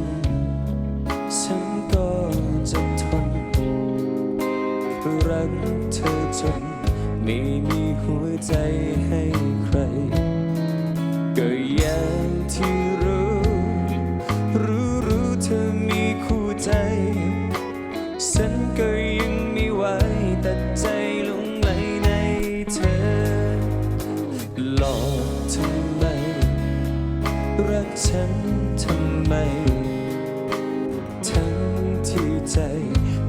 น ฉันก็จะทนรักเธอจน ไม่มีหัวใจให้ใคร ก็อย่างที่รู้ รู้รู้เธอมีคู่ใจ ฉันก็ยังไม่ไหวตัดใจลงไหลในเธอหลอกทำไม รักฉันทำไม ทั้งที่ใจ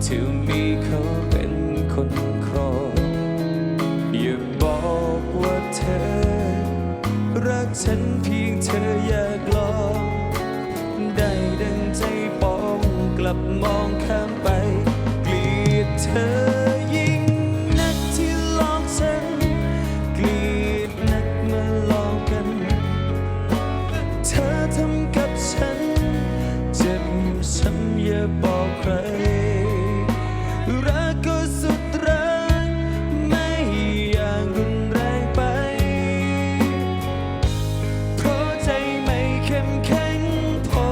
ที่มีเขาเป็นคนครองอย่าบอกว่าเธอ รักฉันเพียงเธออยากลอง ได้ดังใจปองกลับมองข้ามไป เกลียดเธอ อย่าบอกใคร รักก็สุดรัก ไม่อย่างรุนแรงไป เพราะใจไม่เข้มแข็งพอ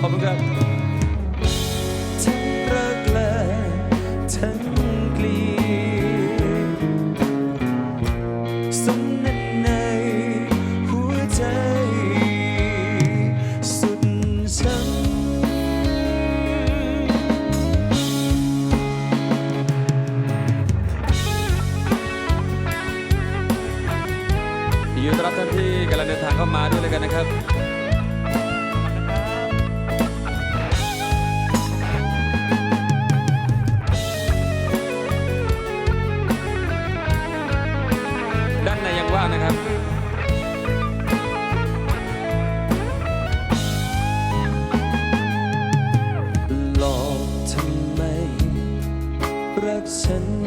ขอบคุณครับ ยินดีต้อนรับท่านที่กำลังเดินทางเข้ามาด้วยเลยกันนะครับด้านในยังว่างนะครับหลอกทำไมรักฉัน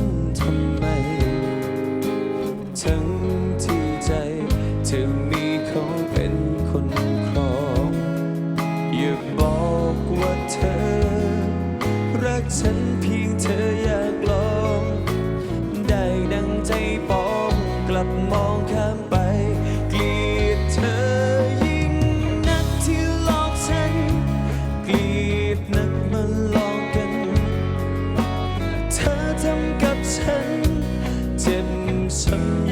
sun.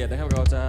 กียรนะครับเราจะ